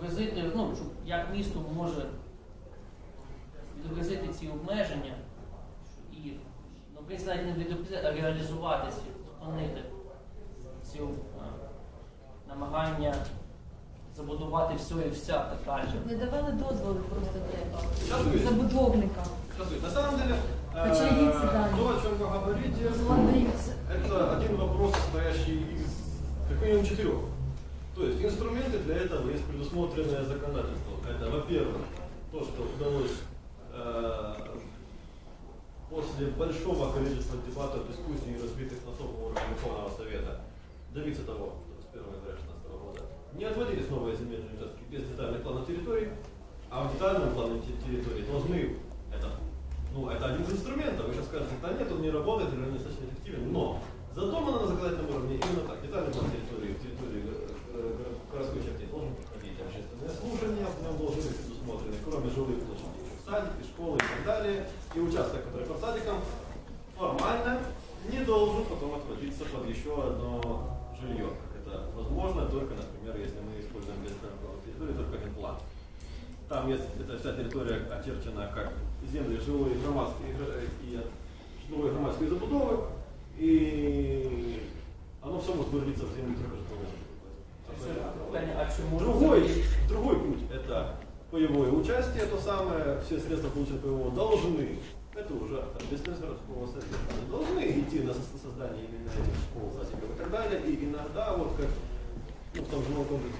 відобразити, ну, щоб як місто може відобразити ці обмеження і, ну, в принципі, навіть не відобразити, а реалізувати, ці, зупинити ці е, намагання забудувати все і вся так далі. Не давали дозволи просто Сейчас для выясним. забудовника. Сейчас выясним. На самом деле, э, Хоча є ці дані. то, о чем вы говорите, Смотрите. это один вопрос, состоящий из как минимум четырех. То есть инструменты для этого есть предусмотренное законодательство. Это, во-первых, то, что удалось э, после большого количества дебатов, дискуссий и разбитых на собственном уровне Верховного Совета добиться того, что с 1 января 2016 года не отводились новые земельные участки без детальных планов территорий, а в детальном плане те- территории должны это, ну, это один из инструментов. Вы сейчас скажете, да нет, он не работает или он недостаточно эффективен, но задумано на законодательном уровне именно так. Детальный план территории предусмотрены, кроме жилых площадей, садики, школы и так далее, и участок, который под садиком, формально не должен потом отводиться под еще одно жилье. Это возможно только, например, если мы используем для детального территории только генплан. Там есть эта вся территория очерчена как земли жилой громадские э, и жилой громадские забудовы, и оно все может вырваться в землю только. Питання, а Другой, другой путь – это паевое участие, то самое, все средства, полученные паевого, должны, это уже там, без городского совета, должны идти на со- создание именно этих школ, и так далее, и иногда, вот как ну, в том жилом комплексе,